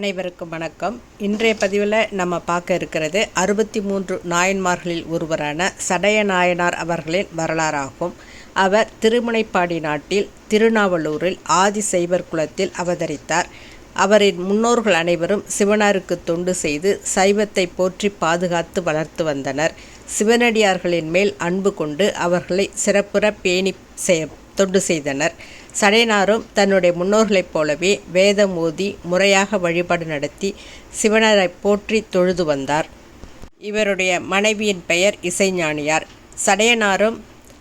அனைவருக்கும் வணக்கம். இன்றைய பதிவில் நம்ம பார்க்க இருக்கிறது அறுபத்தி மூன்று நாயன்மார்களில் ஒருவரான சடைய நாயனார் அவர்களின் வரலாறாகும். அவர் திருமுனைப்பாடி நாட்டில் திருநாவலூரில் ஆதி சைவர் குலத்தில் அவதரித்தார். அவரின் முன்னோர்கள் அனைவரும் சிவனாருக்கு தொண்டு செய்து சைவத்தை போற்றி பாதுகாத்து வளர்த்து வந்தனர். சிவனடியார்களின் மேல் அன்பு கொண்டு அவர்களை சிறப்புற பேணி தொண்டு செய்தனர். சடையனாரும் தன்னுடைய முன்னோர்களைப் போலவே வேதம் ஓதி முறையாக வழிபாடு நடத்தி சிவனரை போற்றி தொழுது வந்தார். இவருடைய மனைவியின் பெயர் இசைஞானியார். சடையனாரும்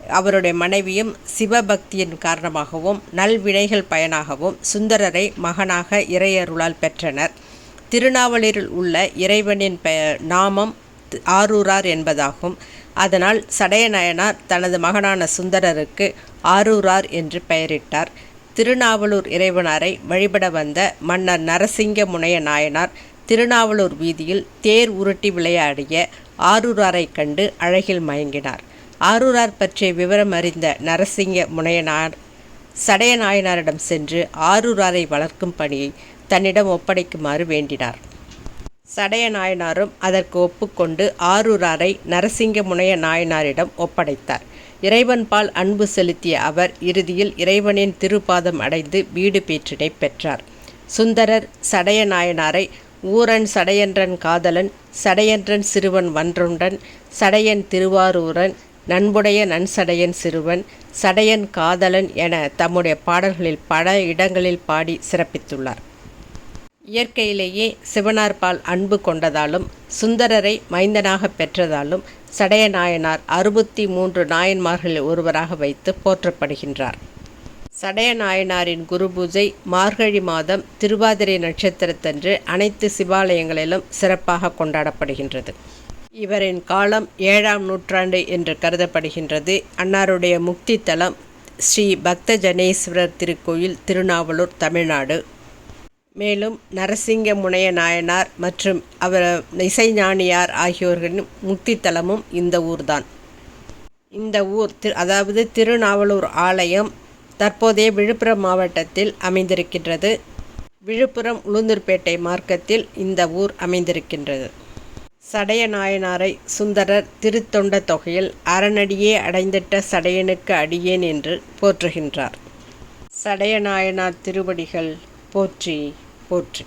அவருடைய மனைவியும் சிவபக்தியின் காரணமாகவும் நல்வினைகள் பயனாகவும் சுந்தரரை மகனாக இறையருளால் பெற்றனர். திருநாவலூரில் உள்ள இறைவனின் பெயர் நாமம் ஆரூரார் என்பதாகும். அதனால் சடையநாயனார் தனது மகனான சுந்தரருக்கு ஆரூரார் என்று பெயரிட்டார். திருநாவலூர் இறைவனாரை வழிபட வந்த மன்னர் நரசிங்க முனைய நாயனார் திருநாவலூர் வீதியில் தேர் உருட்டி விளையாடிய ஆரூராரை கண்டு அழகில் மயங்கினார். ஆரூரார் பற்றிய விவரம் அறிந்த நரசிங்க முனையனார் சடைய நாயனாரிடம் சென்று ஆரூராரை வளர்க்கும் பணியை தன்னிடம் ஒப்படைக்குமாறு வேண்டினார். சடைய நாயனாரும் அதற்கு ஒப்புக்கொண்டு ஆரூராரை நரசிங்க முனைய நாயனாரிடம் ஒப்படைத்தார். இறைவன்பால் அன்பு செலுத்திய அவர் இறுதியில் இறைவனின் திருப்பாதம் அடைந்து வீடு பேற்றினை பெற்றார். சுந்தரர் சடைய நாயனாரை ஊரன் சடையன்றன் காதலன் சடையன்றன் சிறுவன் வன்றுண்டன் சடையன் திருவாரூரன் நண்புடைய நன்சடையன் சிறுவன் சடையன் காதலன் என தம்முடைய பாடல்களில் பல இடங்களில் பாடி சிறப்பித்துள்ளார். இயற்கையிலேயே சிவனார்பால் அன்பு கொண்டதாலும் சுந்தரரை மைந்தனாக பெற்றதாலும் சடைய நாயனார் அறுபத்தி மூன்று நாயன்மார்களில் ஒருவராக வைத்து போற்றப்படுகின்றார். சடைய நாயனாரின் குரு பூஜை மார்கழி மாதம் திருவாதிரை நட்சத்திரத்தன்று அனைத்து சிவாலயங்களிலும் சிறப்பாக கொண்டாடப்படுகின்றது. இவரின் காலம் ஏழாம் நூற்றாண்டு என்று கருதப்படுகின்றது. அன்னாருடைய முக்தி தலம் ஸ்ரீ பக்த ஜனேஸ்வரர் திருக்கோயில் திருநாவலூர் தமிழ்நாடு. மேலும் நரசிங்க முனைய நாயனார் மற்றும் அவர் இசைஞானியார் ஆகியோர்களின் முக்தித்தலமும் இந்த ஊர்தான். இந்த ஊர் திரு அதாவது திருநாவலூர் ஆலயம் தற்போதைய விழுப்புரம் மாவட்டத்தில் அமைந்திருக்கின்றது. விழுப்புரம் உளுந்தூர்பேட்டை மார்க்கத்தில் இந்த ஊர் அமைந்திருக்கின்றது. சடைய நாயனாரை சுந்தரர் திருத்தொண்ட தொகையில் அரணடியே அடைந்திட்ட சடையனுக்கு அடியேன் என்று போற்றுகின்றார். சடைய நாயனார் திருவடிகள் போற்றி போற்றி.